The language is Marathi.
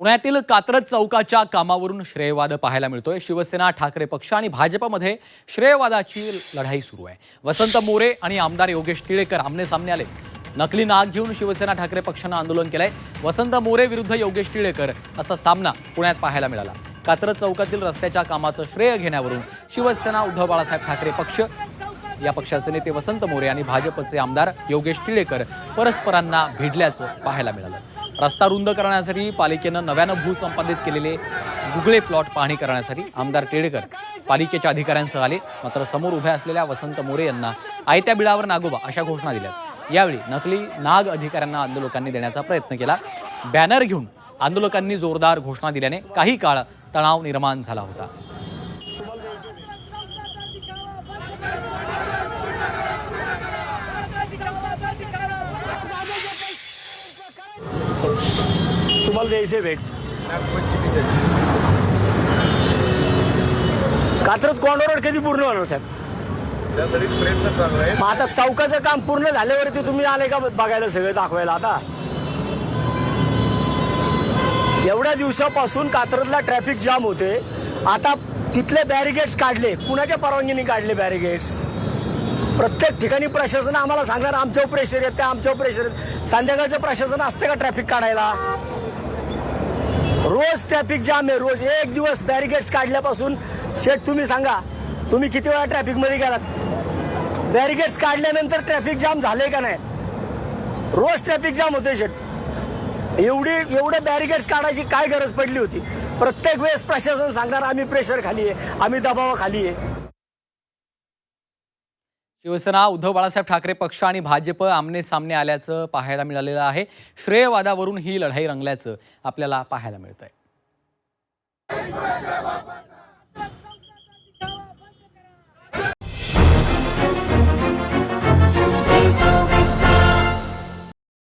पुण्यातील कात्रज चौकाच्या कामावरून श्रेयवाद पाहायला मिळतोय. शिवसेना ठाकरे पक्ष आणि भाजपमध्ये श्रेयवादाची लढाई सुरू आहे. वसंत मोरे आणि आमदार योगेश टिळेकर आमने सामने आले. नकली नाग घेऊन शिवसेना ठाकरे पक्षानं आंदोलन केलंय. वसंत मोरे विरुद्ध योगेश टिळेकर असा सामना पुण्यात पाहायला मिळाला. कात्रज चौकातील रस्त्याच्या कामाचं श्रेय घेण्यावरून शिवसेना उद्धव बाळासाहेब ठाकरे पक्ष या पक्षाचे नेते वसंत मोरे आणि भाजपचे आमदार योगेश टिळेकर परस्परांना भिडल्याचं पाहायला मिळालं. रस्ता रुंद करण्यासाठी पालिकेनं नव्यानं भूसंपादित केलेले गुगळे प्लॉट पाहणी करण्यासाठी आमदार टिळेकर पालिकेच्या अधिकाऱ्यांसह आले. मात्र समोर उभ्या असलेल्या वसंत मोरे यांना आयत्या बिळावर नागोबा अशा घोषणा दिल्या. यावेळी नकली नाग अधिकाऱ्यांना आंदोलकांनी देण्याचा प्रयत्न केला. बॅनर घेऊन आंदोलकांनी जोरदार घोषणा दिल्याने काही काळ तणाव निर्माण झाला होता. तुम्हाला द्यायचे भेट. कात्रज कॉर्नर रोड कधी पूर्ण होणार साहेब? त्यासाठी प्रयत्न चालू आहे मग आता चौकाचं काम पूर्ण झाल्यावरती तुम्ही आले का बघायला सगळं दाखवायला आता? एवढ्या दिवसापासून कात्रजला ट्रॅफिक जाम होते. आता तिथले बॅरिगेड्स काढले. कुणाच्या परवानगीने काढले बॅरिगेड्स प्रत्येक ठिकाणी प्रशासन आम्हाला सांगणार आमच्यावर प्रेशर येते आमच्यावर प्रेशर येते संध्याकाळचं प्रशासन असते का ट्रॅफिक काढायला? रोज ट्रॅफिक जाम आहे रोज एक दिवस बॅरिकेड्स काढल्यापासून शेठ तुम्ही सांगा तुम्ही किती वेळा ट्रॅफिकमध्ये गेलात? बॅरिकेड्स काढल्यानंतर ट्रॅफिक जाम झाले का नाही? रोज ट्रॅफिक जाम होते शेठ. एवढी एवढं बॅरिकेड्स काढायची काय गरज पडली होती? प्रत्येक वेळेस प्रशासन सांगणार आम्ही प्रेशर खाली आहे आम्ही दबावाखाली आहे. शिवसेना उद्धव बाळासाहेब ठाकरे पक्ष आणि भाजप आमने सामने आल्याचं पाहायला मिळालेलं आहे. श्रेयवादावरून ही लढाई रंगल्याचं आपल्याला पाहायला मिळत आहे